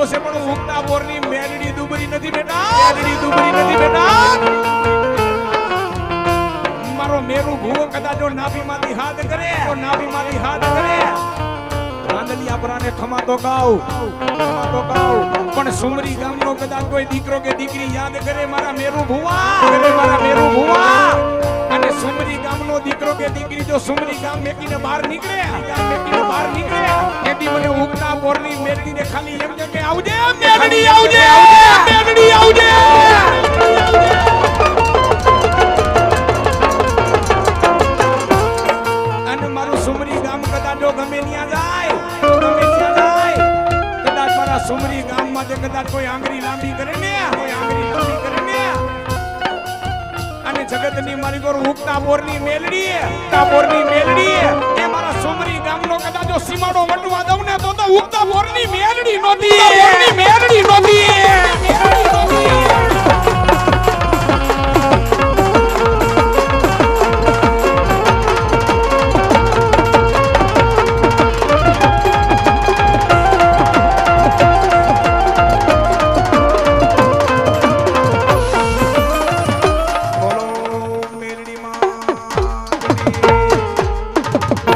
ઉગતો છે, પણ ઉગતા બોરની મેલડી દુબરી નથી બેટા, મેલડી દુબરી નથી બેટા. મારો મેરુ ભૂવો કદાચ જો નાભીમાંથી હાથ કરે, તો નાભીમાંથી હાથ કરે. રાંદલી આપરાને ખમાતો ગાવ ખમાતો ગાવ પણ સુમરી ગામનો કદાચ કોઈ દીકરો કે દીકરી યાદ કરે મારા મેરુ ભૂવા, કરે મારા મેરુ ભૂવા. અને સુમરી ગામનો દીકરો કે દીકરી જો સુમરી ગામ મેકીને બહાર નીકળે, ગામ મેકીને બહાર નીકળે. ખાલી એમ કે કે આવજે મેરડી આવજે મેરડી આવજે. અને મારું સુમરી ગામ કદાચ જો ગમે ત્યાં જાય ગમે ત્યાં જાય. કદાચ મારા સુમરી ગામમાં તે કદાચ કોઈ આંગળી લાંબી કરે ને કોઈ આંગળી લાંબી કરે ને. અને જગતની મારી ગોર ઉગતા બોરની મેલડી ઉગતા બોરની મેલડી ને તો બોરની મેલડી નોતી.